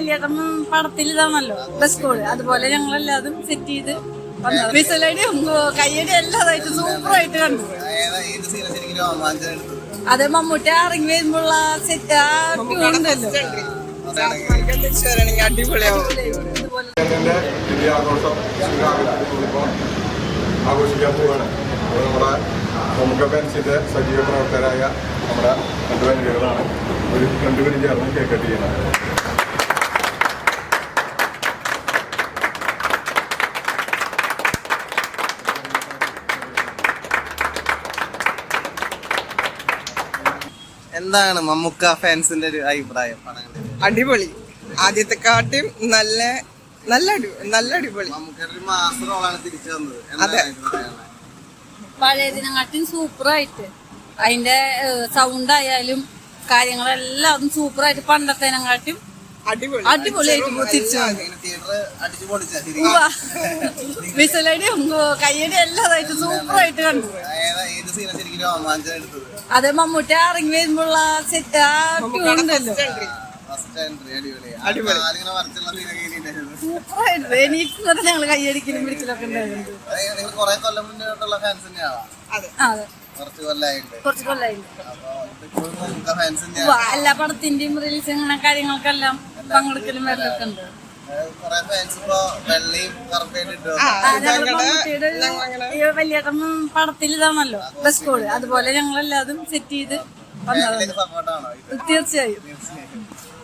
വലിയേട്ടൻ പടത്തിൽ ഇതാണല്ലോ. Bus code അതുപോലെ ഞങ്ങൾ എല്ലാതും സെറ്റ് ചെയ്ത് വിസലടിയും കയ്യടി എല്ലാതായിട്ട് സൂപ്പർ ആയിട്ട് കണ്ടു. അത് മമ്മൂട്ടി ഇറങ്ങി വരുമ്പോഴുള്ള സെറ്റ് ആ ട്യൂൺ ഉണ്ടല്ലോ. ആഘോഷിക്കാൻ പോവുകയാണ് നമ്മുടെ പ്രമുഖ ഫാൻസിന്റെ സജീവ പ്രവർത്തകരായ നമ്മുടെ രണ്ടുപേരുകളാണ് ഒരു രണ്ടുപേരും ചേർന്ന് കേക്കട്ട് ചെയ്യുന്നത്. എന്താണ് മമ്മുക്ക ഫാൻസിന്റെ ഒരു അഭിപ്രായം? പടങ്ങളിൽ അടിപൊളി. ആദ്യത്തെ കാട്ടും നല്ല നല്ല അടി നല്ല അടിപൊളി. മമ്മൂക്കയുടെ ഒരു മാസ്റ്റർ റോളാണ് തിരിച്ചു വന്നത് അതെ. എന്താണ് പറയാനുള്ളത്? പഴയതിനെക്കാട്ടും സൂപ്പറായിട്ട്. അതിന്റെ സൗണ്ട് ആയാലും കാര്യങ്ങളെല്ലാം അതും സൂപ്പറായിട്ട് പണ്ടത്തേനെക്കാട്ടും അടിപൊളിയായിട്ട് തിരിച്ചു വിസലടിയും എല്ലാതായിട്ട് സൂപ്പറായിട്ട് കണ്ടു. ഏതാ ഏത് സീനാ ശരിക്കും രോമാഞ്ചം എടുത്തത്? അത് മമ്മൂട്ടി ഇറങ്ങി വരുമ്പോഴുള്ള സെറ്റ് ആ ഞങ്ങൾ കയ്യടിക്കലും പിടിക്കലൊക്കെ ഉണ്ടായിരുന്നു. അത് നിങ്ങൾ കുറെ കൊല്ലം മുന്നോട്ടുള്ള ഫാൻസ് തന്നെയാണോ? അതെ. അതെ. കുറച്ച് കൊല്ലായിട്ട്. എല്ലാ പടത്തിന്റെയും റിലീസ് അങ്ങനെ കാര്യങ്ങൾക്കെല്ലാം പങ്കെടുക്കലും വരലൊക്കെ ഉണ്ട്. ഞങ്ങളങ്ങനെ പടത്തിൽ ഇതാണല്ലോ ബസ് കോഡ് അതുപോലെ ഞങ്ങൾ എല്ലാതും സെറ്റ് ചെയ്ത് വന്നതാണ്. തീർച്ചയായും.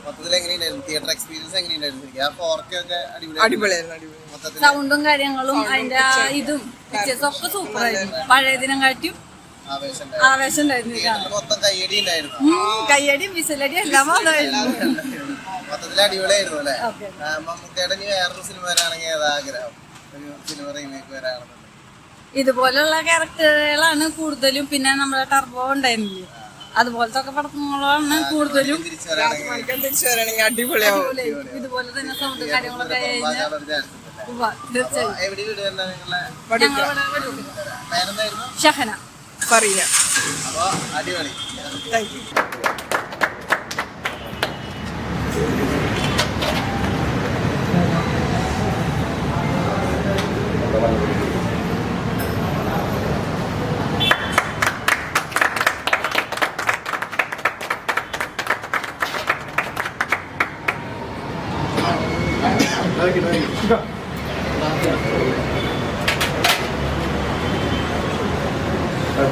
മൊത്തത്തിൽ എങ്ങനെയുണ്ടായിരുന്നു? തിയേറ്റർ എക്സ്പീരിയൻസ് എങ്ങനെയുണ്ടായിരുന്നു? ശരിക്കും? ആ ഫോർ ഒക്കെ അടിപൊളി അടിപൊളിയായിരുന്നു. അടിപൊളി മൊത്തത്തിൽ സൗണ്ടും കാര്യങ്ങളും അതിന്റെ ഇതും പിക്ചേഴ്സ് ഒക്കെ സൂപ്പറായിരുന്നു പഴയതിനും കാട്ടിയും ആവേശം ആവേശം ഉണ്ടായിരുന്നു കയ്യടി വിസലടിയും എല്ലാം വന്നായിരുന്നു മൊത്തത്തിൽ അടിപൊളിയായിരുന്നു അല്ലേ? മമ്മൂക്കയുടെ ഇനി വേറൊരു സിനിമ വരാണെങ്കിൽ ഏതാ ആഗ്രഹം? ഒരു സിനിമ റീമേക്ക് വരാണെന്നുണ്ടെങ്കിൽ ഇതുപോലുള്ള ക്യാരക്ടറുകളാണ് കൂടുതലും. പിന്നെ നമ്മുടെ ടർബോ ഉണ്ടായിരുന്നില്ലേ? അതുപോലത്തെ ഒക്കെ പടങ്ങളാണ് കൂടുതലും. തിരിച്ചു വരാണെങ്കിൽ അടിപൊളിയാവും. ഇതുപോലെ തന്നെ സൗണ്ട് കാര്യങ്ങളൊക്കെ തീർച്ചയായും. ഷഹന. പറയില്ല അപ്പൊ അടിപൊളി. താങ്ക് യു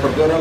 പ്രത്യേക